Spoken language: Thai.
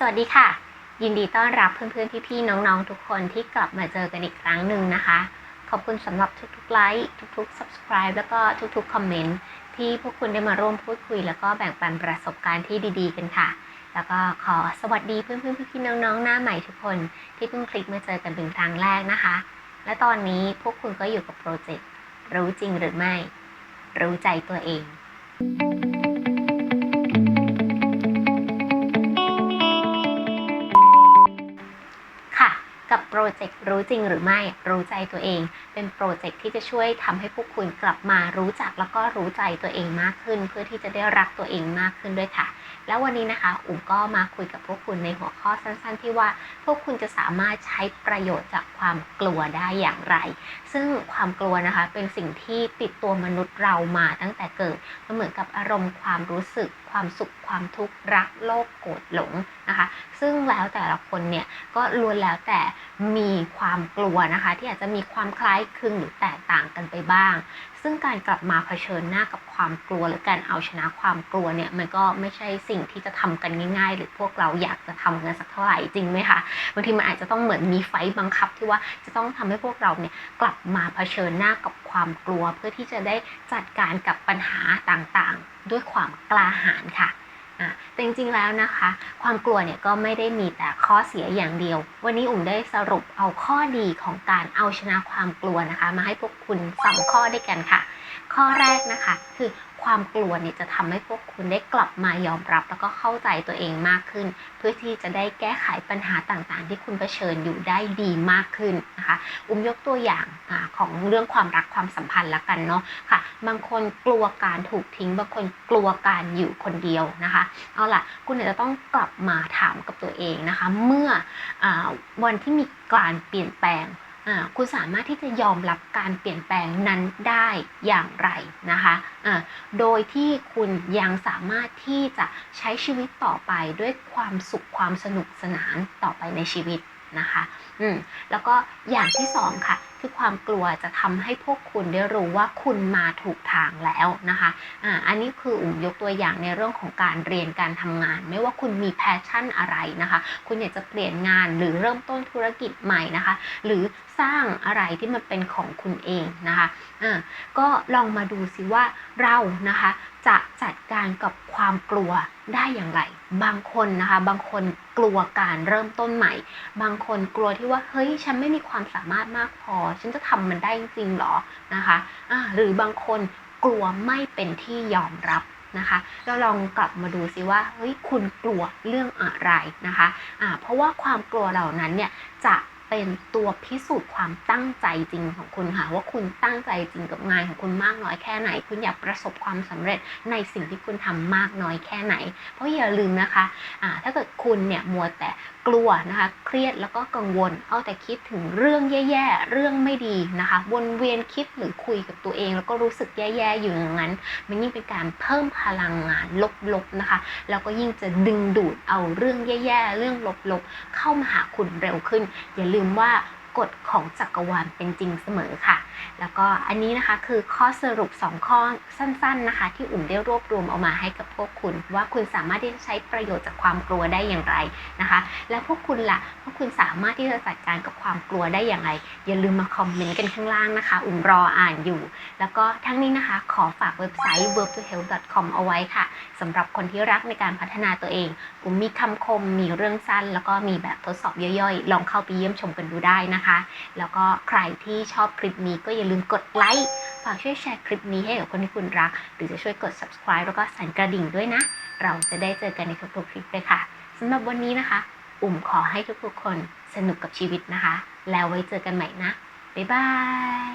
สวัสดีค่ะ ยินดีต้อนรับเพื่อนๆพี่ๆน้องๆทุกคนที่กลับมาเจอกันอีกครั้งหนึ่งนะคะ ขอบคุณสำหรับทุกๆไลค์ทุกๆ subscribe แล้วก็ทุกๆคอมเมนต์ที่พวกคุณได้มาร่วมพูดคุย แล้วก็แบ่งปันประสบการณ์ที่ดีๆ กันค่ะ แล้วก็ขอสวัสดีเพื่อนๆพี่ๆน้องๆหน้าใหม่ทุกคนที่เพิ่งคลิกมาเจอกันเป็นครั้งแรกนะคะ และตอนนี้พวกคุณก็อยู่กับโปรเจกต์รู้จริงหรือไม่ รู้ใจตัวเอง ค่ะกับโปรเจกต์รู้จริงหรือไม่รู้ใจตัวเอง เป็นโปรเจกต์ที่จะช่วยทำให้พวกคุณกลับมารู้จักแล้วก็รู้ใจตัวเองมากขึ้น เพื่อที่จะได้รักตัวเองมากขึ้นด้วยค่ะ แล้ววันนี้นะคะอุ๋มก็มาคุยกับพวกคุณในหัวข้อสั้น ๆ ที่ว่าพวกคุณจะสามารถใช้ประโยชน์จากความกลัวได้อย่างไร ซึ่งความกลัวนะคะเป็นสิ่งที่ติดตัวมนุษย์เรามาตั้งแต่เกิดมันเหมือนกับอารมณ์ความรู้สึก ความสุขความทุกข์รักโลภโกรธหลงนะคะ ซึ่งแล้วแต่ละคนเนี่ยก็ล้วนแล้วแต่มีความกลัวนะคะ ที่อาจจะมีความคล้ายคลึงหรือแตกต่างกันไปบ้าง ซึ่งการกลับมาเผชิญหน้ากับความกลัว หรือการเอาชนะความกลัวเนี่ยมันก็ไม่ใช่สิ่งที่จะทำกันง่าย ๆ หรือพวกเราอยากจะทำกันสักเท่าไหร่จริงไหมคะบางทีมันอาจจะต้องเหมือนมีไฟต์บังคับที่ว่าจะต้องทำให้พวกเราเนี่ยกลับมาเผชิญหน้ากับความกลัว เพื่อที่จะได้จัดการกับปัญหาต่างๆ ด้วยความกล้าหาญค่ะ อะแต่จริงๆแล้วนะคะ ความกลัวเนี่ยก็ไม่ได้มีแต่ข้อเสียอย่างเดียว วันนี้อุ่มได้สรุปเอาข้อดีของการเอาชนะความกลัวนะคะ มาให้พวกคุณสองข้อด้วยกันค่ะ ข้อแรกนะคะคือ ความกลัวเนี่ยจะทำให้พวกคุณได้กลับมายอมรับ แล้วก็เข้าใจตัวเองมากขึ้น เพื่อที่จะได้แก้ไขปัญหาต่างๆ ที่คุณเผชิญอยู่ได้ดีมากขึ้นนะคะ อุ้มยกตัวอย่างอของเรื่องความรักความสัมพันธ์ละกันเนาะค่ะ บางคนกลัวการถูกทิ้ง บางคนกลัวการอยู่คนเดียวนะคะ เอาล่ะ คุณอาจจะต้องกลับมาถามกับตัวเองนะคะ เมื่ออวันที่มีการเปลี่ยนแปลง คุณสามารถที่จะยอมรับการเปลี่ยนแปลงนั้นได้อย่างไรนะคะะโดยที่คุณยังสามารถที่จะใช้ชีวิตต่อไปด้วยความสุขความสนุกสนานต่อไปในชีวิตนะคะ อืม แล้วก็อย่างที่สองค่ะ คือความกลัวจะทำให้พวกคุณได้รู้ว่าคุณมาถูกทางแล้วนะคะอ่าอันนี้คืออุ่มยกตัวอย่างในเรื่องของการเรียนการทำงาน ไม่ว่าคุณมีแพชชั่นอะไรนะคะ คุณอยากจะเปลี่ยนงานหรือเริ่มต้นธุรกิจใหม่นะคะ หรือสร้างอะไรที่มันเป็นของคุณเองนะคะอ่าก็ลองมาดูสิว่าเรานะคะจะจัดการกับความกลัวได้อย่างไร บางคนนะคะ บางคนกลัวการเริ่มต้นใหม่ บางคนกลัวที่ว่า เฮ้ย ฉันไม่มีความสามารถมากพอฉันจะทำมันได้จริงๆหรอนะคะะหรือบางคนกลัวไม่เป็นที่ยอมรับนะคะเราลองกลับมาดูซิว่าเฮ้ยคุณกลัวเรื่องอะไรนะคะะเพราะว่าความกลัวเหล่านั้นเนี่ยจะ เป็นตัวพิสูจน์ความตั้งใจจริงของคุณค่ะว่าคุณตั้งใจจริงกับงานของคุณมากน้อยแค่ไหน คุณอยากประสบความสำเร็จในสิ่งที่คุณทำมากน้อยแค่ไหน เพราะอย่าลืมนะคะอ่าถ้าเกิดคุณเนี่ยมัวแต่กลัวนะคะเครียดแล้วก็กังวล เอาแต่คิดถึงเรื่องแย่ๆเรื่องไม่ดีนะคะวนเวียนคิดหรือคุยกับตัวเอง แล้วก็รู้สึกแย่ๆอยู่อย่างนั้น มันยิ่งเป็นการเพิ่มพลังงานลบๆนะคะแล้วก็ยิ่งจะดึงดูดเอาเรื่องแย่ๆเรื่องลบๆเข้ามาหาคุณเร็วขึ้นอย่าลืมว่ากฎของจักรวาลเป็นจริงเสมอค่ะ แล้วก็อันนี้นะคะคือข้อสรุป 2 ข้อสั้นๆนะคะ ที่อุ่มได้รวบรวมเอามาให้กับพวกคุณ ว่าคุณสามารถที่จะใช้ประโยชน์จากความกลัวได้อย่างไรนะคะ แล้วพวกคุณล่ะพวกคุณสามารถที่จะจัดการกับความกลัวได้อย่างไร อย่าลืมมาคอมเมนต์กันข้างล่างนะคะ อุ่มรออ่านอยู่ แล้วก็ทั้งนี้นะคะ ขอฝากเว็บไซต์ verb2health.com เอาไว้ค่ะสำหรับคนที่รักในการพัฒนาตัวเองอุ่มมีคำคมมีเรื่องสั้น แล้วก็มีแบบทดสอบย่อยๆ ลองเข้าไปเยี่ยมชมกันดูได้นะคะ แล้วก็ใครที่ชอบคลิปนี้ก็อย่าลืมกดไลค์ ฝากช่วยแชร์คลิปนี้ให้กับคนที่คุณรัก หรือจะช่วยกด subscribe แล้วก็สั่นกระดิ่งด้วยนะ เราจะได้เจอกันในทุกๆคลิปเลยค่ะสำหรับวันนี้นะคะ อุ่มขอให้ทุกๆคนสนุกกับชีวิตนะคะ แล้วไว้เจอกันใหม่นะ บ๊ายบาย